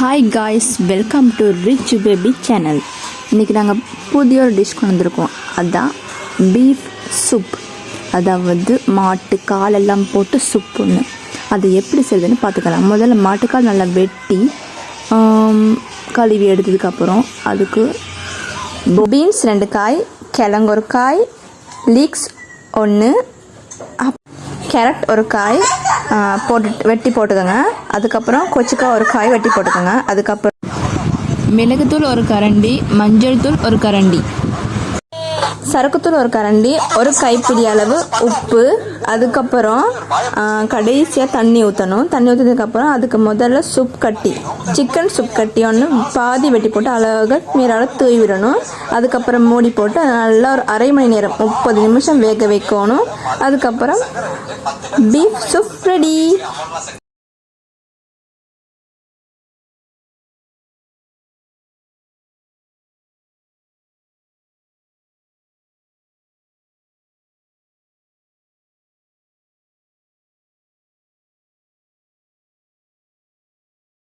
Hi guys welcome to rich baby channel இன்றைக்கி நாங்கள் புதிய ஒரு டிஷ் கொண்டு வந்திருக்கோம். அதுதான் பீஃப் சூப் அதாவது மாட்டு காலெல்லாம் போட்டு சூப் ஒன்று அது எப்படி செய்யுதுன்னு பார்த்துக்கலாம். முதல்ல மாட்டுக்கால் நல்லா வெட்டி கழுவி எடுத்ததுக்கப்புறம் அதுக்கு பீன்ஸ் ரெண்டு காய் கிழங்கு ஒரு காய் லீக்ஸ் ஒன்று கேரட் ஒரு காய் போட்டு வெட்டி போட்டுக்கோங்க. அதுக்கப்புறம் கொச்சிக்காய் ஒரு காய் வெட்டி போட்டுக்கோங்க. அதுக்கப்புறம் மிளகுத்தூள் ஒரு கரண்டி மஞ்சள் தூள் ஒரு கரண்டி. சரக்குத்தூள் ஒரு கரண்டி ஒரு கைப்பிடி அளவு உப்பு அதுக்கப்புறம் கடைசியாக தண்ணி ஊற்றணும் தண்ணி ஊற்றினதுக்கப்புறம் அதுக்கு முதல்ல சூப் கட்டி சிக்கன் சூப் கட்டி ஒன்று பாதி வெட்டி போட்டு அழகாக மீறால தூவி விடணும் அதுக்கப்புறம் மூடி போட்டு நல்லா ஒரு அரை மணி நேரம் முப்பது நிமிஷம் வேக வைக்கணும். அதுக்கப்புறம் பீஃப் சூப் ரெடி